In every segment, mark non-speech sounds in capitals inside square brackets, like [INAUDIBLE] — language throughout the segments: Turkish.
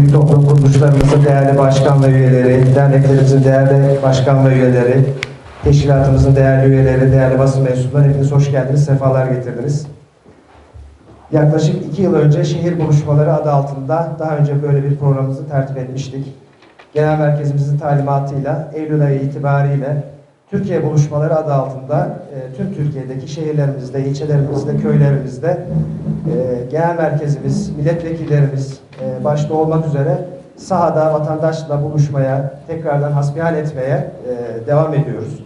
sivil toplum kuruluşlarımızın değerli başkan ve üyeleri, derneklerimizin değerli başkan ve üyeleri, teşkilatımızın değerli üyeleri, değerli basın mensupları hepiniz hoş geldiniz, sefalar getirdiniz. Yaklaşık iki yıl önce şehir buluşmaları adı altında daha önce böyle bir programımızı tertip etmiştik. Genel merkezimizin talimatıyla Eylül ayı itibariyle Türkiye buluşmaları adı altında e, tüm Türkiye'deki şehirlerimizde, ilçelerimizde, köylerimizde e, genel merkezimiz, milletvekillerimiz e, başta olmak üzere sahada vatandaşla buluşmaya, tekrardan hasbihal etmeye e, devam ediyoruz.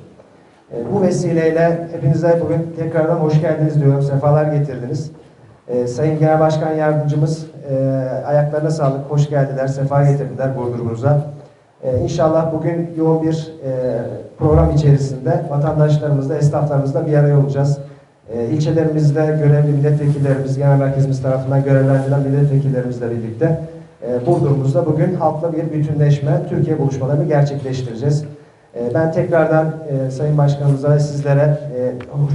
E, bu vesileyle hepinize bugün tekrardan hoş geldiniz diyorum, sefalar getirdiniz. E, Sayın Genel Başkan Yardımcımız e, ayaklarına sağlık, hoş geldiler, sefa getirdiler Burdur'umuza. E, inşallah bugün yoğun bir e, program içerisinde vatandaşlarımızla, esnaflarımızla bir araya olacağız. E, ilçelerimizde görevli milletvekillerimiz, genel merkezimiz tarafından görevlendirilen milletvekillerimizle birlikte e, Burdur'umuzda bugün halkla bir bütünleşme, Türkiye buluşmalarını gerçekleştireceğiz. E, ben tekrardan e, Sayın Başkanımıza ve sizlere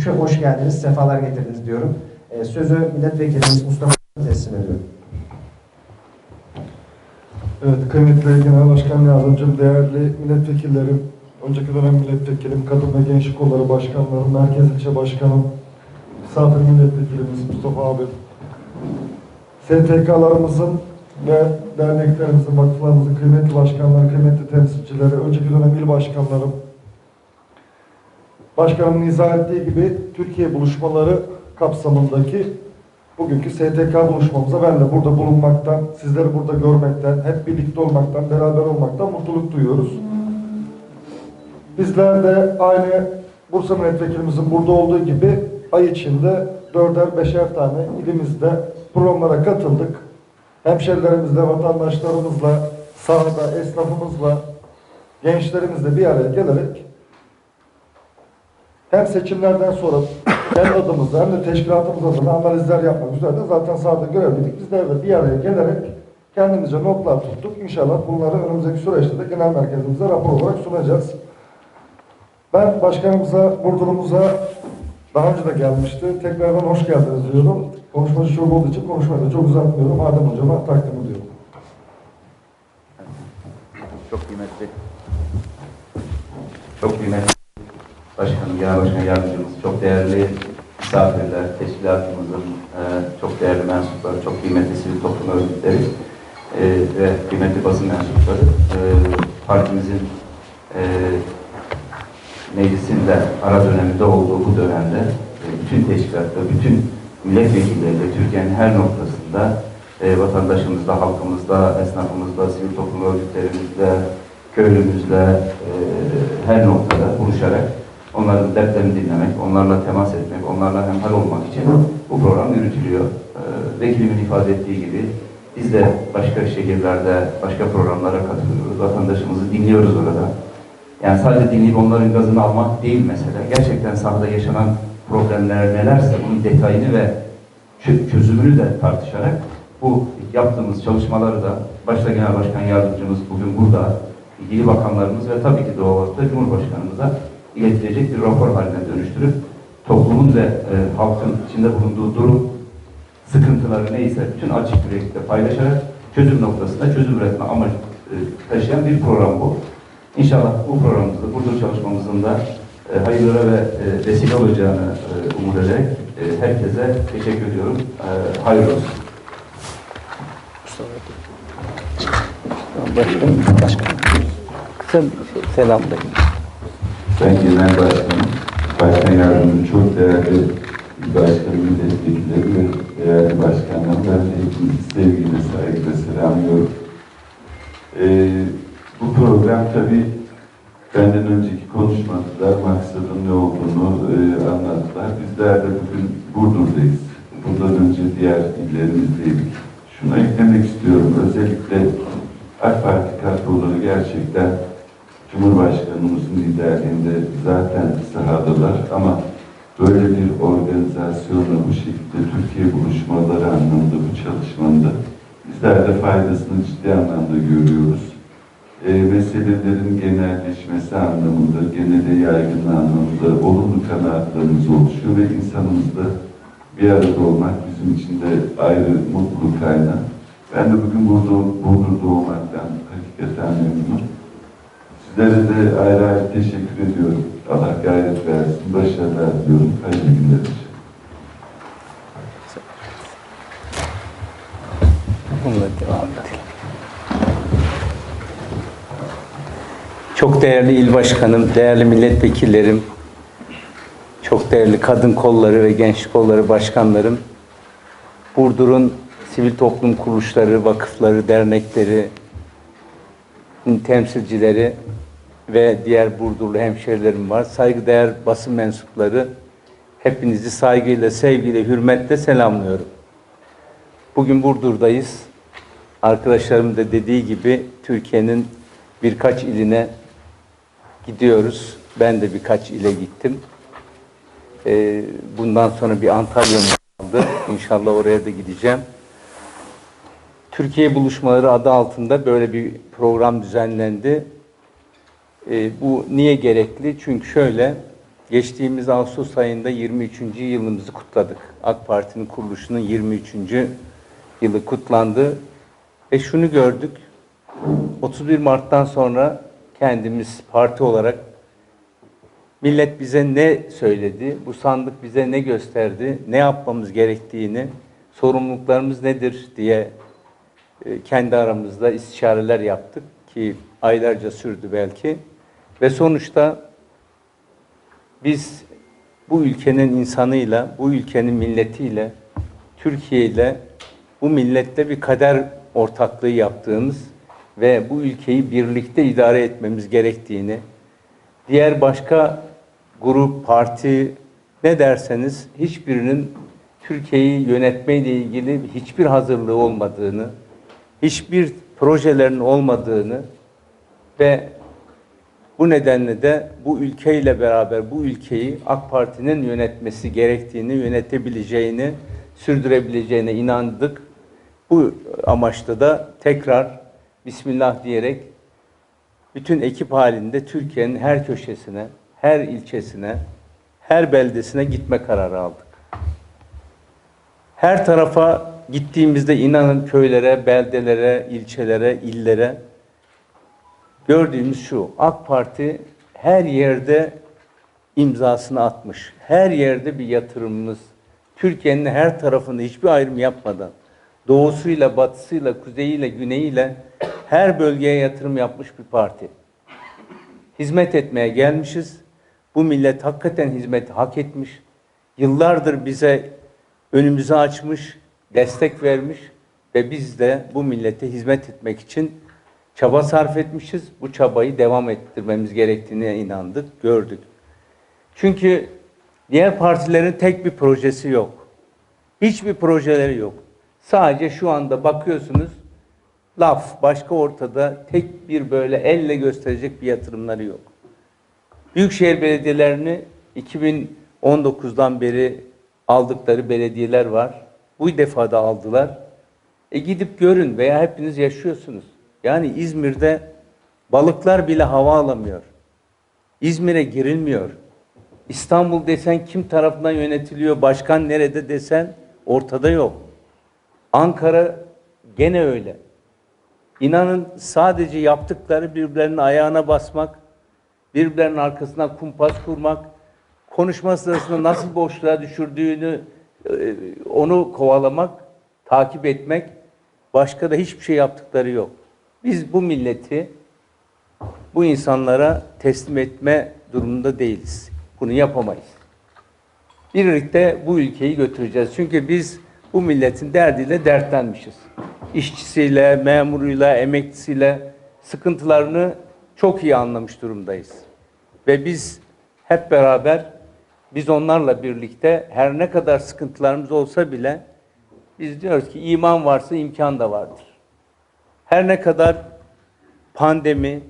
e, hoş, geldiniz, sefalar getirdiniz diyorum. E, sözü milletvekilimiz Mustafa'ya teslim ediyorum. Evet, kıymetli Genel Başkan Yardımcım, değerli milletvekillerim, önceki dönem milletvekilim, kadın ve gençlik kolları başkanlarım, merkez ilçe başkanım, misafir milletvekilimiz Mustafa abi, STK'larımızın ve derneklerimizin, vakıflarımızın kıymetli başkanları, kıymetli temsilcileri, önceki dönem il başkanlarım, Başkanımın izah ettiği gibi Türkiye buluşmaları kapsamındaki bugünkü STK buluşmamıza ben de burada bulunmaktan, sizleri burada görmekten, hep birlikte olmaktan, beraber olmaktan mutluluk duyuyoruz. Bizler de aynı Bursa milletvekilimizin burada olduğu gibi ay içinde dörder beşer tane ilimizde programlara katıldık. Hemşerilerimizle, vatandaşlarımızla, sahada, esnafımızla, gençlerimizle bir araya gelerek hem seçimlerden sonra [COUGHS] kendi adımıza hem de teşkilatımız adına analizler yapmak üzere zaten sahada görevliydik. Bizler de bir araya gelerek kendimize notlar tuttuk. İnşallah bunları önümüzdeki süreçte de genel merkezimize rapor olarak sunacağız. Ben başkanımıza, Burdur'umuza daha önce de gelmişti. Tekrardan hoş geldiniz diyorum. Konuşmacı çok olduğu için konuşmayı da çok uzatmıyorum. Adem Hocam'a takdim ediyorum. Çok kıymetli. Çok kıymetli başkanım, genel başkan yardımcımız, çok değerli misafirler, teşkilatımızın e, çok değerli mensupları, çok kıymetli sivil toplum örgütleri e, ve kıymetli basın mensupları. E, partimizin e, meclisin de ara döneminde olduğu bu dönemde e, bütün teşkilatlar, bütün milletvekilleriyle Türkiye'nin her noktasında e, vatandaşımızla, halkımızla, esnafımızla, sivil toplum örgütlerimizle, köylümüzle e, her noktada buluşarak onların dertlerini dinlemek, onlarla temas etmek, onlarla hemhal olmak için bu program yürütülüyor. E, vekilimin ifade ettiği gibi biz de başka şehirlerde, başka programlara katılıyoruz. Vatandaşımızı dinliyoruz orada. Yani sadece dinleyip onların gazını almak değil mesele. Gerçekten sahada yaşanan problemler nelerse bunun detayını ve çö- çözümünü de tartışarak bu yaptığımız çalışmaları da başta Genel Başkan Yardımcımız bugün burada, ilgili bakanlarımız ve tabii ki doğal olarak da Cumhurbaşkanımıza iletilecek bir rapor haline dönüştürüp toplumun ve e, halkın içinde bulunduğu durum, sıkıntıları neyse bütün açık yüreklilikle paylaşarak çözüm noktasında çözüm üretme amacı e, taşıyan bir program bu. İnşallah bu programımızda, burada çalışmamızın da e, hayırlara ve e, vesile olacağını e, umut ederek e, herkese teşekkür ediyorum. E, hayırlı olsun. Başkanım, başkanım. Sen selamlayın. Ben Genel Başkanım, Başkan Yardımcım çok değerli Başkan Milletvekilleri ve değerli başkanlarım. Ben hepinizi sevgiyle, saygıyla selamlıyorum. Ee, bu program tabii benden önceki konuşmadılar, maksadın ne olduğunu e, anlattılar. Bizler de bugün Burdur'dayız. Bundan önce diğer illerimizdeydik. Şunu eklemek istiyorum. Özellikle AK Parti kadroları gerçekten Cumhurbaşkanımızın liderliğinde zaten sahadalar ama böyle bir organizasyonla bu şekilde Türkiye buluşmaları anlamında bu çalışmanın da bizler de faydasını ciddi anlamda görüyoruz. E, meselelerin genelleşmesi anlamında, genele yaygın anlamında olumlu kanaatlarımız oluşuyor ve insanımızda bir arada olmak bizim için de ayrı mutluluk kaynağı. Ben de bugün burada, burada doğmaktan hakikaten memnunum. Sizlere de ayrı ayrı teşekkür ediyorum. Allah gayret versin, başarılar diliyorum. Hayırlı günler için. Bununla devam edelim. Çok değerli il başkanım, değerli milletvekillerim, çok değerli kadın kolları ve gençlik kolları başkanlarım, Burdur'un sivil toplum kuruluşları, vakıfları, dernekleri, temsilcileri ve diğer Burdurlu hemşerilerim var. Saygıdeğer basın mensupları, hepinizi saygıyla, sevgiyle, hürmetle selamlıyorum. Bugün Burdur'dayız. Arkadaşlarım da dediği gibi Türkiye'nin birkaç iline gidiyoruz. Ben de birkaç ile gittim. Ee, bundan sonra bir Antalya'm kaldı. İnşallah oraya da gideceğim. Türkiye buluşmaları adı altında böyle bir program düzenlendi. Ee, bu niye gerekli? Çünkü şöyle, geçtiğimiz Ağustos ayında 23. yılımızı kutladık. AK Parti'nin kuruluşunun 23. yılı kutlandı. Ve şunu gördük, 31 Mart'tan sonra kendimiz parti olarak millet bize ne söyledi, bu sandık bize ne gösterdi, ne yapmamız gerektiğini, sorumluluklarımız nedir diye e, kendi aramızda istişareler yaptık ki aylarca sürdü belki. Ve sonuçta biz bu ülkenin insanıyla, bu ülkenin milletiyle, Türkiye ile, bu milletle bir kader ortaklığı yaptığımız ve bu ülkeyi birlikte idare etmemiz gerektiğini, diğer başka grup, parti ne derseniz hiçbirinin Türkiye'yi yönetmeyle ilgili hiçbir hazırlığı olmadığını, hiçbir projelerin olmadığını ve bu nedenle de bu ülkeyle beraber bu ülkeyi AK Parti'nin yönetmesi gerektiğini, yönetebileceğini, sürdürebileceğine inandık. Bu amaçla da tekrar Bismillah diyerek bütün ekip halinde Türkiye'nin her köşesine, her ilçesine, her beldesine gitme kararı aldık. Her tarafa gittiğimizde inanın köylere, beldelere, ilçelere, illere gördüğümüz şu. AK Parti her yerde imzasını atmış. Her yerde bir yatırımımız. Türkiye'nin her tarafında hiçbir ayrım yapmadan doğusuyla, batısıyla, kuzeyiyle, güneyiyle her bölgeye yatırım yapmış bir parti. Hizmet etmeye gelmişiz. Bu millet hakikaten hizmeti hak etmiş. Yıllardır bize önümüzü açmış, destek vermiş ve biz de bu millete hizmet etmek için çaba sarf etmişiz. Bu çabayı devam ettirmemiz gerektiğine inandık, gördük. Çünkü diğer partilerin tek bir projesi yok. Hiçbir projeleri yok. Sadece şu anda bakıyorsunuz laf, başka ortada tek bir böyle elle gösterecek bir yatırımları yok. Büyükşehir belediyelerini 2019'dan beri aldıkları belediyeler var. Bu defa da aldılar. E gidip görün veya hepiniz yaşıyorsunuz. Yani İzmir'de balıklar bile hava alamıyor. İzmir'e girilmiyor. İstanbul desen kim tarafından yönetiliyor, başkan nerede desen ortada yok. Ankara gene öyle. İnanın sadece yaptıkları birbirlerinin ayağına basmak, birbirlerinin arkasına kumpas kurmak, konuşma sırasında nasıl boşluğa düşürdüğünü e, onu kovalamak, takip etmek, başka da hiçbir şey yaptıkları yok. Biz bu milleti bu insanlara teslim etme durumunda değiliz. Bunu yapamayız. Birlikte bu ülkeyi götüreceğiz. Çünkü biz bu milletin derdiyle dertlenmişiz. İşçisiyle, memuruyla, emeklisiyle sıkıntılarını çok iyi anlamış durumdayız. Ve biz hep beraber biz onlarla birlikte her ne kadar sıkıntılarımız olsa bile biz diyoruz ki iman varsa imkan da vardır. Her ne kadar pandemi,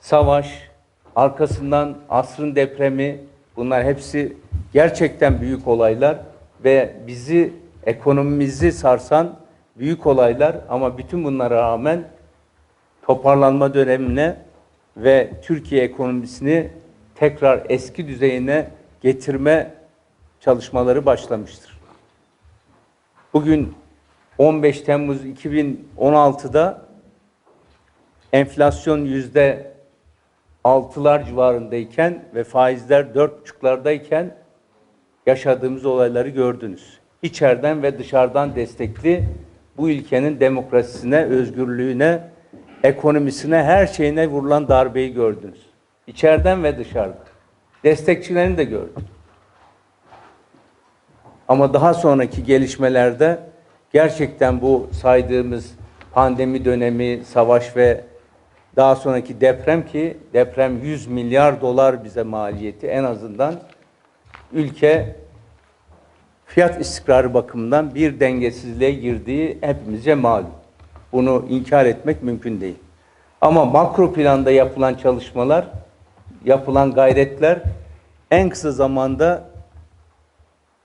savaş, arkasından asrın depremi bunlar hepsi gerçekten büyük olaylar ve bizi ekonomimizi sarsan büyük olaylar ama bütün bunlara rağmen toparlanma dönemine ve Türkiye ekonomisini tekrar eski düzeyine getirme çalışmaları başlamıştır. Bugün 15 Temmuz 2016'da enflasyon yüzde altılar civarındayken ve faizler dört buçuklardayken yaşadığımız olayları gördünüz. İçeriden ve dışarıdan destekli bu ülkenin demokrasisine, özgürlüğüne, ekonomisine, her şeyine vurulan darbeyi gördünüz. İçeriden ve dışarıdan. Destekçilerini de gördük. Ama daha sonraki gelişmelerde gerçekten bu saydığımız pandemi dönemi, savaş ve daha sonraki deprem ki deprem 100 milyar dolar bize maliyeti en azından ülke fiyat istikrarı bakımından bir dengesizliğe girdiği hepimizce malum. Bunu inkar etmek mümkün değil. Ama makro planda yapılan çalışmalar, yapılan gayretler en kısa zamanda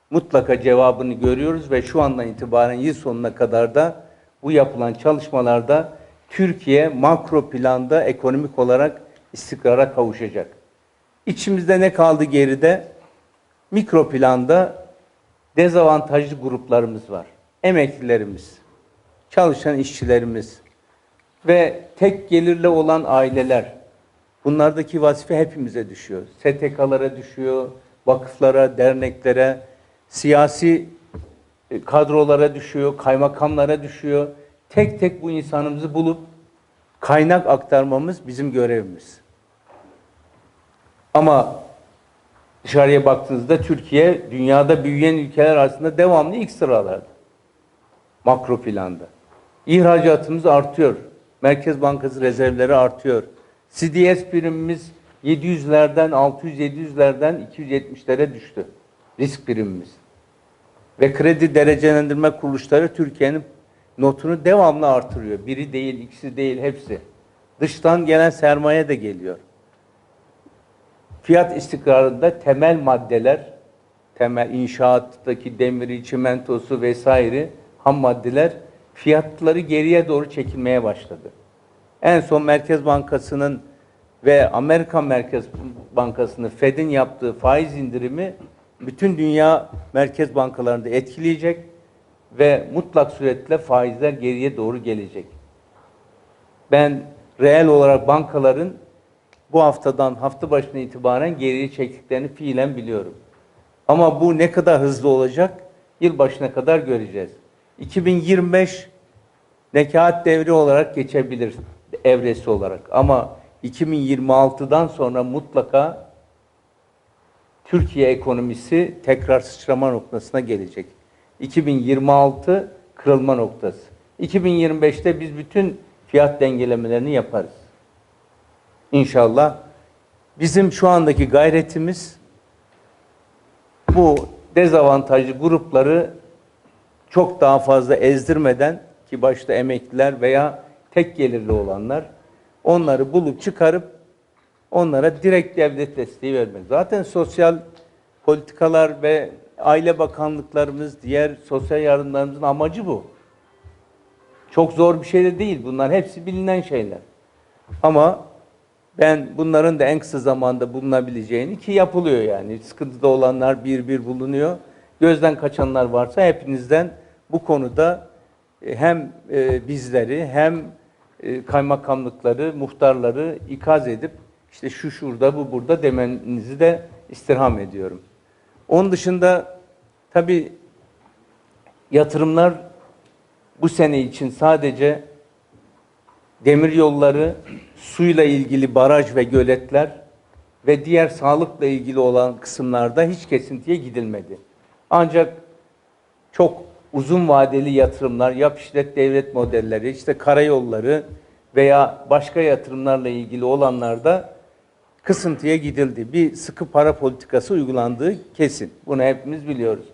mutlaka cevabını görüyoruz ve şu andan itibaren yıl sonuna kadar da bu yapılan çalışmalarda Türkiye makro planda ekonomik olarak istikrara kavuşacak. İçimizde ne kaldı geride? Mikro planda dezavantajlı gruplarımız var. Emeklilerimiz, çalışan işçilerimiz ve tek gelirle olan aileler. Bunlardaki vazife hepimize düşüyor. STK'lara düşüyor, vakıflara, derneklere, siyasi e, kadrolara düşüyor, kaymakamlara düşüyor. Tek tek bu insanımızı bulup kaynak aktarmamız bizim görevimiz. Ama dışarıya baktığınızda Türkiye dünyada büyüyen ülkeler arasında devamlı ilk sıralarda. Makro planda. İhracatımız artıyor. Merkez Bankası rezervleri artıyor. CDS primimiz 700'lerden 600-700'lerden 270'lere düştü. Risk primimiz. Ve kredi derecelendirme kuruluşları Türkiye'nin notunu devamlı artırıyor. Biri değil, ikisi değil, hepsi. Dıştan gelen sermaye de geliyor. Fiyat istikrarında temel maddeler, temel inşaattaki demiri, çimentosu vesaire ham maddeler fiyatları geriye doğru çekilmeye başladı. En son Merkez Bankası'nın ve Amerikan Merkez Bankası'nın Fed'in yaptığı faiz indirimi bütün dünya merkez bankalarında etkileyecek ve mutlak suretle faizler geriye doğru gelecek. Ben reel olarak bankaların bu haftadan hafta başına itibaren geriye çektiklerini fiilen biliyorum. Ama bu ne kadar hızlı olacak? Yıl başına kadar göreceğiz. 2025 nekaat devri olarak geçebilir evresi olarak. Ama 2026'dan sonra mutlaka Türkiye ekonomisi tekrar sıçrama noktasına gelecek. 2026 kırılma noktası. 2025'te biz bütün fiyat dengelemelerini yaparız. İnşallah. Bizim şu andaki gayretimiz bu dezavantajlı grupları çok daha fazla ezdirmeden ki başta emekliler veya tek gelirli olanlar onları bulup çıkarıp onlara direkt devlet desteği vermek. Zaten sosyal politikalar ve aile bakanlıklarımız, diğer sosyal yardımlarımızın amacı bu. Çok zor bir şey de değil. Bunlar hepsi bilinen şeyler. Ama ben bunların da en kısa zamanda bulunabileceğini ki yapılıyor yani. Sıkıntıda olanlar bir bir bulunuyor. Gözden kaçanlar varsa hepinizden bu konuda e, hem e, bizleri hem e, kaymakamlıkları, muhtarları ikaz edip işte şu şurada bu burada demenizi de istirham ediyorum. Onun dışında tabii yatırımlar bu sene için sadece demir yolları, suyla ilgili baraj ve göletler ve diğer sağlıkla ilgili olan kısımlarda hiç kesintiye gidilmedi. Ancak çok uzun vadeli yatırımlar, yap işlet devlet modelleri, işte karayolları veya başka yatırımlarla ilgili olanlarda kısıntıya gidildi. Bir sıkı para politikası uygulandığı kesin. Bunu hepimiz biliyoruz.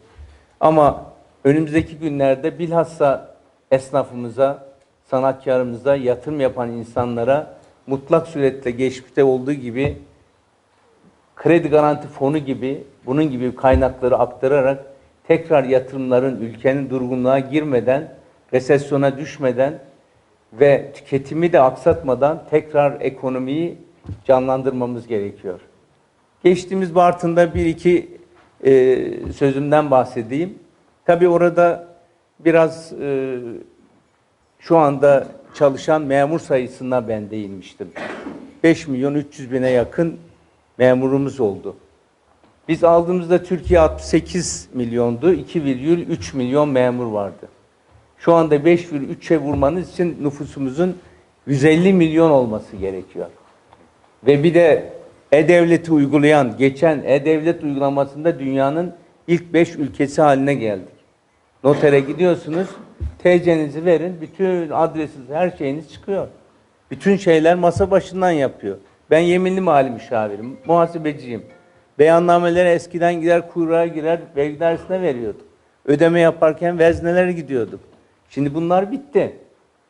Ama önümüzdeki günlerde bilhassa esnafımıza, sanatkarımıza, yatırım yapan insanlara mutlak suretle geçmişte olduğu gibi kredi garanti fonu gibi bunun gibi kaynakları aktararak tekrar yatırımların ülkenin durgunluğa girmeden, resesyona düşmeden ve tüketimi de aksatmadan tekrar ekonomiyi canlandırmamız gerekiyor. Geçtiğimiz Bartın'da bir iki e, sözümden bahsedeyim. Tabii orada biraz e, şu anda çalışan memur sayısına ben değinmiştim. 5 milyon 300 bine yakın memurumuz oldu. Biz aldığımızda Türkiye 68 milyondu, 2,3 milyon memur vardı. Şu anda 5,3'e vurmanız için nüfusumuzun 150 milyon olması gerekiyor. Ve bir de E-Devlet'i uygulayan, geçen E-Devlet uygulamasında dünyanın ilk 5 ülkesi haline geldik. Notere gidiyorsunuz, TC'nizi verin, bütün adresiniz, her şeyiniz çıkıyor. Bütün şeyler masa başından yapıyor. Ben yeminli mali müşavirim, muhasebeciyim. Beyannamelere eskiden gider kuyruğa girer, vergi dairesine veriyorduk. Ödeme yaparken veznelere gidiyorduk. Şimdi bunlar bitti.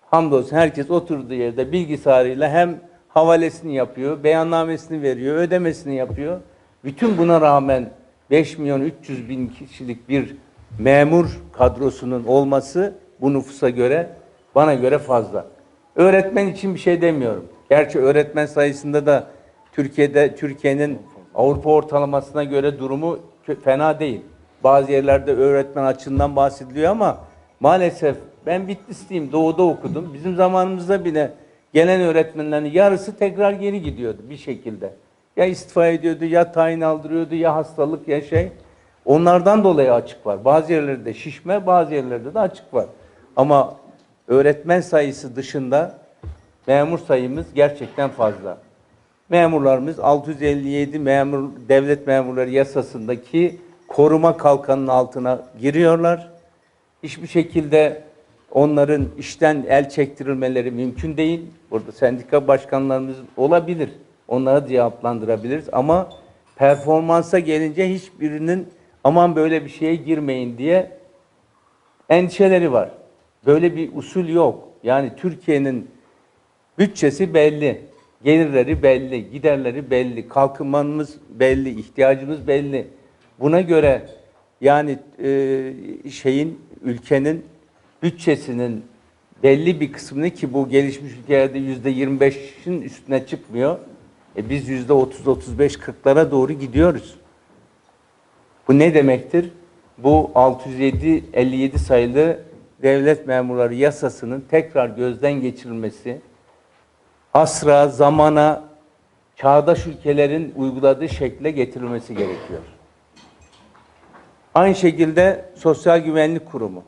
Hamdolsun herkes oturduğu yerde bilgisayarıyla hem havalesini yapıyor, beyannamesini veriyor, ödemesini yapıyor. Bütün buna rağmen 5 milyon 300 bin kişilik bir memur kadrosunun olması bu nüfusa göre bana göre fazla. Öğretmen için bir şey demiyorum. Gerçi öğretmen sayısında da Türkiye'de Türkiye'nin Avrupa ortalamasına göre durumu fena değil. Bazı yerlerde öğretmen açığından bahsediliyor ama maalesef ben Bitlisliyim, doğuda okudum. Bizim zamanımızda bile gelen öğretmenlerin yarısı tekrar geri gidiyordu bir şekilde. Ya istifa ediyordu, ya tayin aldırıyordu, ya hastalık, ya şey. Onlardan dolayı açık var. Bazı yerlerde şişme, bazı yerlerde de açık var. Ama öğretmen sayısı dışında memur sayımız gerçekten fazla. Memurlarımız 657 memur devlet memurları yasasındaki koruma kalkanının altına giriyorlar. Hiçbir şekilde onların işten el çektirilmeleri mümkün değil. Burada sendika başkanlarımız olabilir. Onlara cevaplandırabiliriz ama performansa gelince hiçbirinin aman böyle bir şeye girmeyin diye endişeleri var. Böyle bir usul yok. Yani Türkiye'nin bütçesi belli, gelirleri belli, giderleri belli, kalkınmamız belli, ihtiyacımız belli. Buna göre yani e, şeyin ülkenin bütçesinin belli bir kısmını ki bu gelişmiş ülkelerde yüzde 25'in üstüne çıkmıyor. E biz yüzde 30-35-40'lara doğru gidiyoruz. Bu ne demektir? Bu 607 57 sayılı devlet memurları yasasının tekrar gözden geçirilmesi, asra, zamana, çağdaş ülkelerin uyguladığı şekle getirilmesi gerekiyor. Aynı şekilde Sosyal Güvenlik Kurumu.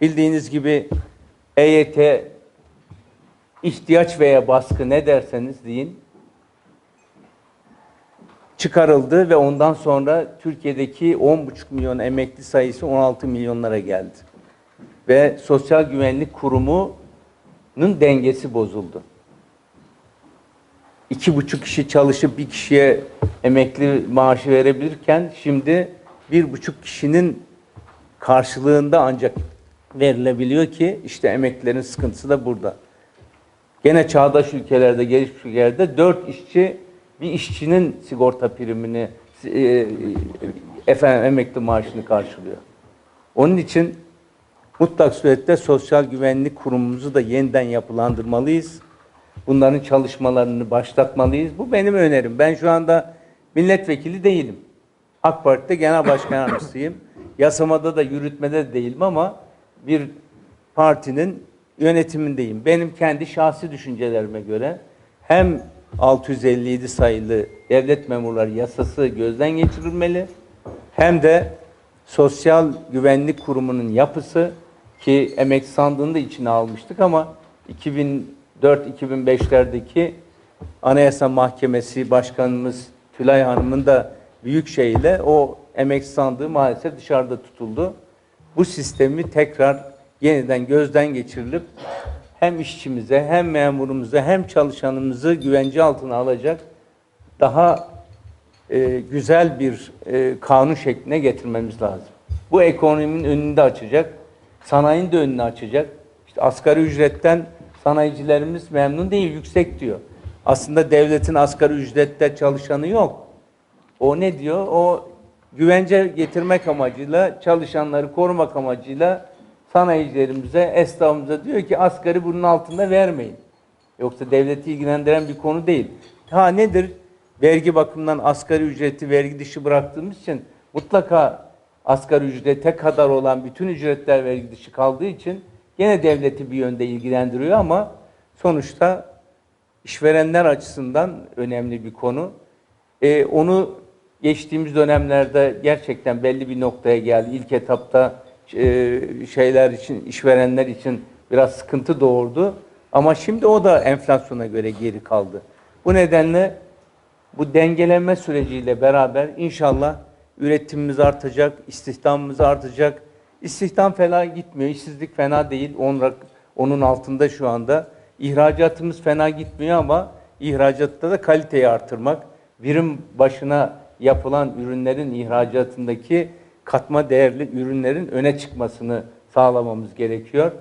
Bildiğiniz gibi EYT ihtiyaç veya baskı ne derseniz deyin çıkarıldı ve ondan sonra Türkiye'deki 10,5 milyon emekli sayısı 16 milyonlara geldi. Ve Sosyal Güvenlik Kurumu'nun dengesi bozuldu. İki buçuk kişi çalışıp bir kişiye emekli maaşı verebilirken şimdi bir buçuk kişinin karşılığında ancak verilebiliyor ki işte emeklilerin sıkıntısı da burada. Gene çağdaş ülkelerde, gelişmiş ülkelerde dört işçi bir işçinin sigorta primini, e, efendim emekli maaşını karşılıyor. Onun için mutlak surette sosyal güvenlik kurumumuzu da yeniden yapılandırmalıyız. Bunların çalışmalarını başlatmalıyız. Bu benim önerim. Ben şu anda milletvekili değilim. AK Parti'de genel başkan yardımcısıyım. Yasamada da yürütmede de değilim ama bir partinin yönetimindeyim. Benim kendi şahsi düşüncelerime göre hem 657 sayılı devlet memurları yasası gözden geçirilmeli hem de Sosyal Güvenlik Kurumu'nun yapısı ki emek sandığını da içine almıştık ama 2004-2005'lerdeki Anayasa Mahkemesi Başkanımız Tülay Hanım'ın da büyük şeyle o emek sandığı maalesef dışarıda tutuldu. Bu sistemi tekrar yeniden gözden geçirilip hem işçimize hem memurumuza hem çalışanımızı güvence altına alacak daha e, güzel bir e, kanun şekline getirmemiz lazım. Bu ekonominin önünü de açacak, sanayinin de önünü açacak. İşte asgari ücretten sanayicilerimiz memnun değil, yüksek diyor. Aslında devletin asgari ücrette çalışanı yok. O ne diyor? O güvence getirmek amacıyla, çalışanları korumak amacıyla sanayicilerimize, esnafımıza diyor ki asgari bunun altında vermeyin. Yoksa devleti ilgilendiren bir konu değil. Ha nedir? Vergi bakımından asgari ücreti vergi dışı bıraktığımız için mutlaka asgari ücrete kadar olan bütün ücretler vergi dışı kaldığı için gene devleti bir yönde ilgilendiriyor ama sonuçta işverenler açısından önemli bir konu. Ee, onu geçtiğimiz dönemlerde gerçekten belli bir noktaya geldi. İlk etapta e, şeyler için, işverenler için biraz sıkıntı doğurdu. Ama şimdi o da enflasyona göre geri kaldı. Bu nedenle bu dengeleme süreciyle beraber inşallah üretimimiz artacak, istihdamımız artacak. İstihdam fena gitmiyor, işsizlik fena değil. On rak- onun altında şu anda. İhracatımız fena gitmiyor ama ihracatta da kaliteyi artırmak, birim başına yapılan ürünlerin ihracatındaki katma değerli ürünlerin öne çıkmasını sağlamamız gerekiyor.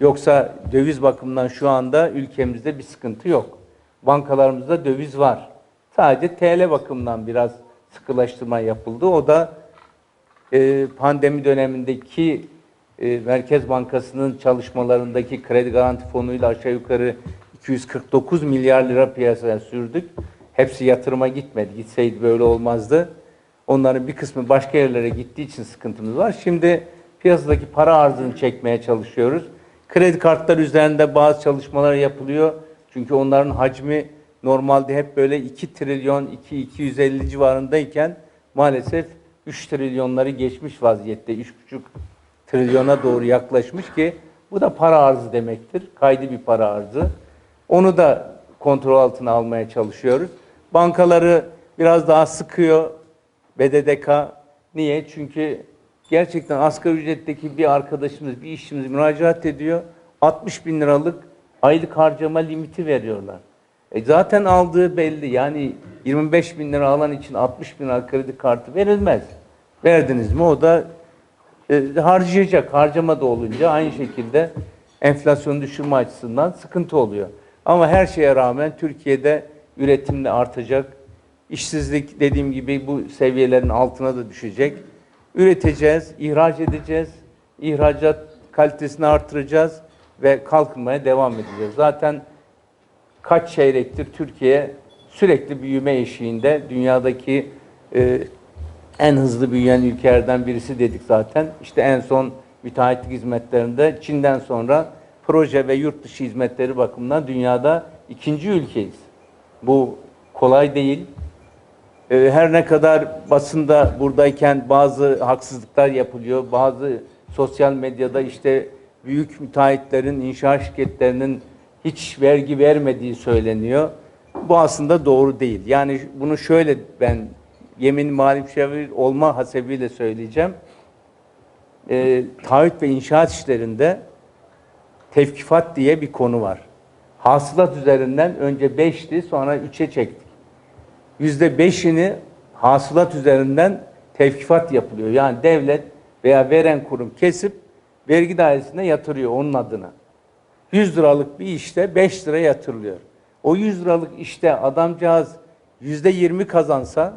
Yoksa döviz bakımından şu anda ülkemizde bir sıkıntı yok. Bankalarımızda döviz var. Sadece TL bakımından biraz sıkılaştırma yapıldı. O da e, pandemi dönemindeki e, Merkez Bankası'nın çalışmalarındaki kredi garanti fonuyla aşağı yukarı 249 milyar lira piyasaya sürdük. Hepsi yatırıma gitmedi. Gitseydi böyle olmazdı. Onların bir kısmı başka yerlere gittiği için sıkıntımız var. Şimdi piyasadaki para arzını çekmeye çalışıyoruz. Kredi kartları üzerinde bazı çalışmalar yapılıyor. Çünkü onların hacmi normalde hep böyle 2 trilyon, 2 250 civarındayken maalesef 3 trilyonları geçmiş vaziyette. 3,5 trilyona doğru yaklaşmış ki bu da para arzı demektir. Kaydı bir para arzı. Onu da kontrol altına almaya çalışıyoruz. Bankaları biraz daha sıkıyor BDDK. Niye? Çünkü gerçekten asgari ücretteki bir arkadaşımız, bir işçimiz müracaat ediyor. 60 bin liralık aylık harcama limiti veriyorlar. E zaten aldığı belli. Yani 25 bin lira alan için 60 bin lira kredi kartı verilmez. Verdiniz mi o da e, harcayacak. Harcama da olunca aynı şekilde enflasyonu düşürme açısından sıkıntı oluyor. Ama her şeye rağmen Türkiye'de üretim de artacak. İşsizlik dediğim gibi bu seviyelerin altına da düşecek. Üreteceğiz, ihraç edeceğiz. İhracat kalitesini artıracağız ve kalkınmaya devam edeceğiz. Zaten kaç çeyrektir Türkiye sürekli büyüme eşiğinde dünyadaki e, en hızlı büyüyen ülkelerden birisi dedik zaten. İşte en son müteahhitlik hizmetlerinde Çin'den sonra proje ve yurt dışı hizmetleri bakımından dünyada ikinci ülkeyiz. Bu kolay değil. Ee, Her ne kadar basında buradayken bazı haksızlıklar yapılıyor, bazı sosyal medyada işte büyük müteahhitlerin, inşaat şirketlerinin hiç vergi vermediği söyleniyor. Bu aslında doğru değil. Yani bunu şöyle ben yemin mali müşavir olma hasebiyle söyleyeceğim. Ee, taahhüt ve inşaat işlerinde tevkifat diye bir konu var. Hasılat üzerinden önce 5'ti sonra 3'e çektik. Yüzde beşini hasılat üzerinden tevkifat yapılıyor. Yani devlet veya veren kurum kesip vergi dairesine yatırıyor onun adına. 100 liralık bir işte 5 lira yatırılıyor. O 100 liralık işte adamcağız yüzde 20 kazansa,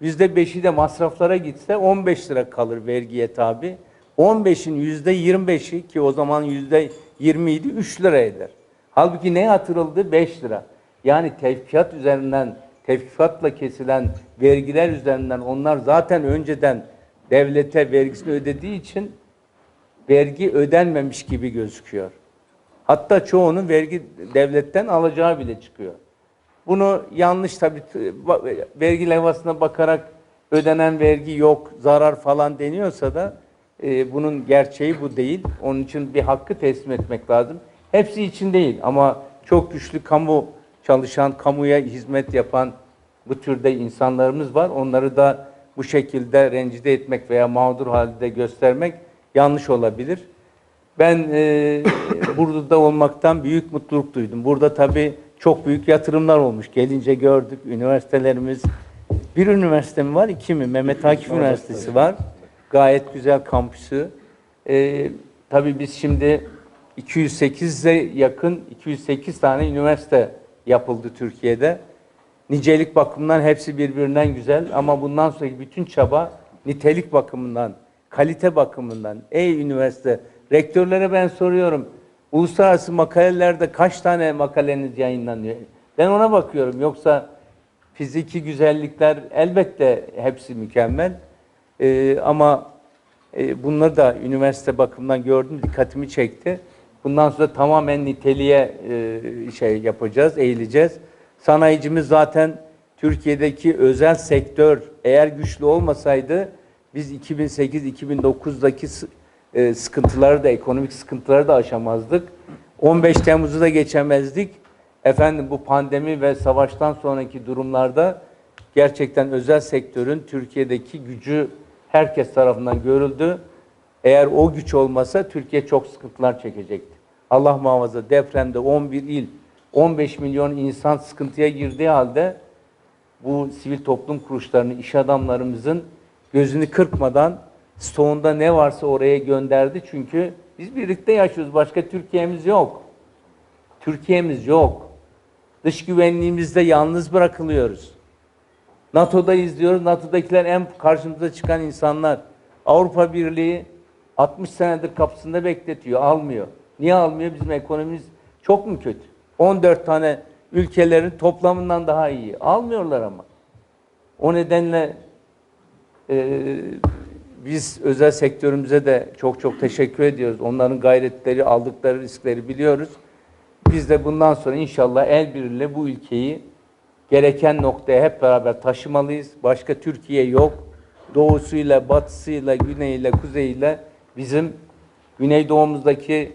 yüzde 5'i de masraflara gitse 15 lira kalır vergiye tabi. 15'in yüzde 25'i ki o zaman yüzde 20 idi 3 lira eder. Halbuki ne yatırıldı? 5 lira. Yani tevkiat üzerinden, tevkifatla kesilen vergiler üzerinden onlar zaten önceden devlete vergisini ödediği için vergi ödenmemiş gibi gözüküyor. Hatta çoğunun vergi devletten alacağı bile çıkıyor. Bunu yanlış tabii t- ba- vergi levhasına bakarak ödenen vergi yok, zarar falan deniyorsa da e, bunun gerçeği bu değil. Onun için bir hakkı teslim etmek lazım. Hepsi için değil ama çok güçlü kamu çalışan, kamuya hizmet yapan bu türde insanlarımız var. Onları da bu şekilde rencide etmek veya mağdur halde göstermek yanlış olabilir. Ben e, [COUGHS] burada olmaktan büyük mutluluk duydum. Burada tabii çok büyük yatırımlar olmuş. Gelince gördük üniversitelerimiz. Bir üniversite mi var, iki mi? Mehmet Akif Üniversitesi var. Gayet güzel kampüsü. E, tabii biz şimdi 208'e yakın, 208 tane üniversite yapıldı Türkiye'de. Nicelik bakımından hepsi birbirinden güzel ama bundan sonraki bütün çaba nitelik bakımından, kalite bakımından. Ey üniversite, rektörlere ben soruyorum. Uluslararası makalelerde kaç tane makaleniz yayınlanıyor? Ben ona bakıyorum. Yoksa fiziki güzellikler elbette hepsi mükemmel. E, ama e, bunları da üniversite bakımından gördüm, dikkatimi çekti. Bundan sonra tamamen niteliğe e, şey yapacağız, eğileceğiz. Sanayicimiz zaten Türkiye'deki özel sektör eğer güçlü olmasaydı biz 2008-2009'daki sı- e, sıkıntıları da, ekonomik sıkıntıları da aşamazdık. 15 Temmuz'u da geçemezdik. Efendim bu pandemi ve savaştan sonraki durumlarda gerçekten özel sektörün Türkiye'deki gücü herkes tarafından görüldü. Eğer o güç olmasa Türkiye çok sıkıntılar çekecekti. Allah muhafaza depremde 11 il, 15 milyon insan sıkıntıya girdiği halde bu sivil toplum kuruluşlarını, iş adamlarımızın gözünü kırpmadan stoğunda ne varsa oraya gönderdi. Çünkü biz birlikte yaşıyoruz. Başka Türkiye'miz yok. Türkiye'miz yok. Dış güvenliğimizde yalnız bırakılıyoruz. NATO'da izliyoruz. NATO'dakiler en karşımıza çıkan insanlar. Avrupa Birliği 60 senedir kapısında bekletiyor, almıyor. Niye almıyor? Bizim ekonomimiz çok mu kötü? 14 tane ülkelerin toplamından daha iyi. Almıyorlar ama. O nedenle e, biz özel sektörümüze de çok çok teşekkür ediyoruz. Onların gayretleri, aldıkları riskleri biliyoruz. Biz de bundan sonra inşallah el birliğiyle bu ülkeyi gereken noktaya hep beraber taşımalıyız. Başka Türkiye yok. Doğusuyla, batısıyla, güneyiyle, kuzeyiyle bizim güneydoğumuzdaki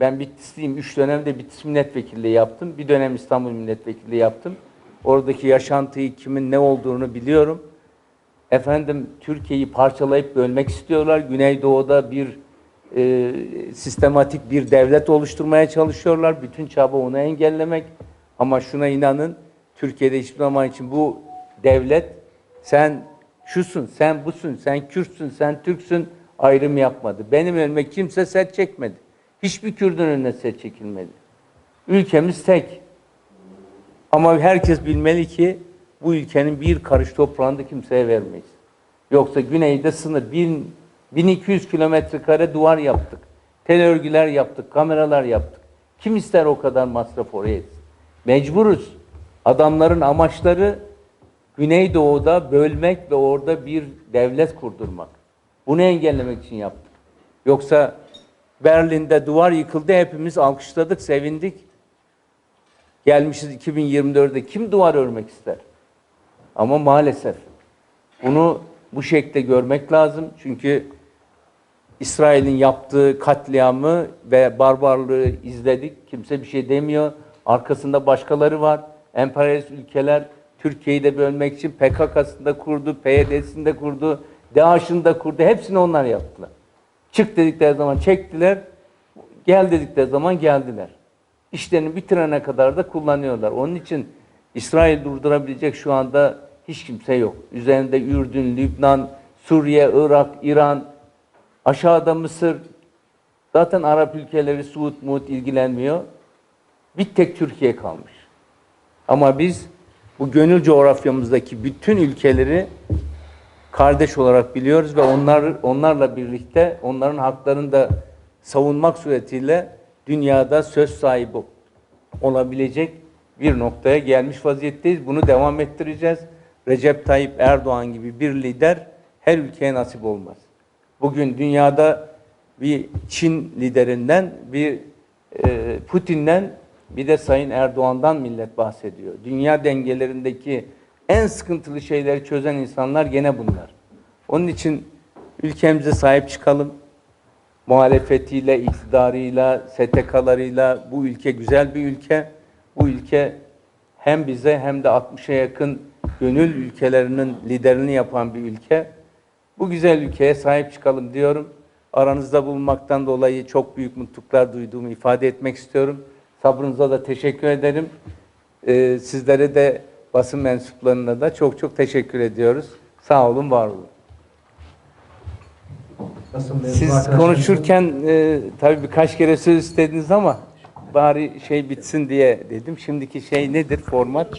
ben Bitlisliyim. Üç dönemde Bitlis milletvekilliği yaptım. Bir dönem İstanbul milletvekilliği yaptım. Oradaki yaşantıyı kimin ne olduğunu biliyorum. Efendim Türkiye'yi parçalayıp bölmek istiyorlar. Güneydoğu'da bir e, sistematik bir devlet oluşturmaya çalışıyorlar. Bütün çaba onu engellemek. Ama şuna inanın Türkiye'de hiçbir zaman için bu devlet sen şusun, sen busun, sen Kürtsün, sen Türksün ayrım yapmadı. Benim önüme kimse set çekmedi. Hiçbir Kürdün önüne set çekilmedi. Ülkemiz tek. Ama herkes bilmeli ki bu ülkenin bir karış toprağını kimseye vermeyiz. Yoksa güneyde sınır bin, 1200 kilometre kare duvar yaptık. Tel örgüler yaptık, kameralar yaptık. Kim ister o kadar masraf oraya etsin? Mecburuz. Adamların amaçları Güneydoğu'da bölmek ve orada bir devlet kurdurmak. Bunu engellemek için yaptık. Yoksa Berlin'de duvar yıkıldı, hepimiz alkışladık, sevindik. Gelmişiz 2024'de kim duvar örmek ister? Ama maalesef bunu bu şekilde görmek lazım. Çünkü İsrail'in yaptığı katliamı ve barbarlığı izledik. Kimse bir şey demiyor. Arkasında başkaları var. Emperyalist ülkeler Türkiye'yi de bölmek için PKK'sını da kurdu, PYD'sini de kurdu, DAEŞ'ini de kurdu. Hepsini onlar yaptılar. Çık dedikleri zaman çektiler. Gel dedikleri zaman geldiler. İşlerini bitirene kadar da kullanıyorlar. Onun için İsrail durdurabilecek şu anda hiç kimse yok. Üzerinde Ürdün, Lübnan, Suriye, Irak, İran, aşağıda Mısır. Zaten Arap ülkeleri Suud, Muud ilgilenmiyor. Bir tek Türkiye kalmış. Ama biz bu gönül coğrafyamızdaki bütün ülkeleri kardeş olarak biliyoruz ve onlar onlarla birlikte onların haklarını da savunmak suretiyle dünyada söz sahibi olabilecek bir noktaya gelmiş vaziyetteyiz. Bunu devam ettireceğiz. Recep Tayyip Erdoğan gibi bir lider her ülkeye nasip olmaz. Bugün dünyada bir Çin liderinden, bir e, Putin'den, bir de Sayın Erdoğan'dan millet bahsediyor. Dünya dengelerindeki en sıkıntılı şeyleri çözen insanlar gene bunlar. Onun için ülkemize sahip çıkalım. Muhalefetiyle, iktidarıyla, STK'larıyla bu ülke güzel bir ülke. Bu ülke hem bize hem de 60'a yakın gönül ülkelerinin liderini yapan bir ülke. Bu güzel ülkeye sahip çıkalım diyorum. Aranızda bulunmaktan dolayı çok büyük mutluluklar duyduğumu ifade etmek istiyorum. Sabrınıza da teşekkür ederim. Ee, sizlere de basın mensuplarına da çok çok teşekkür ediyoruz. Sağ olun, var olun. Siz konuşurken e, tabii birkaç kere söz istediniz ama bari şey bitsin diye dedim. Şimdiki şey nedir format?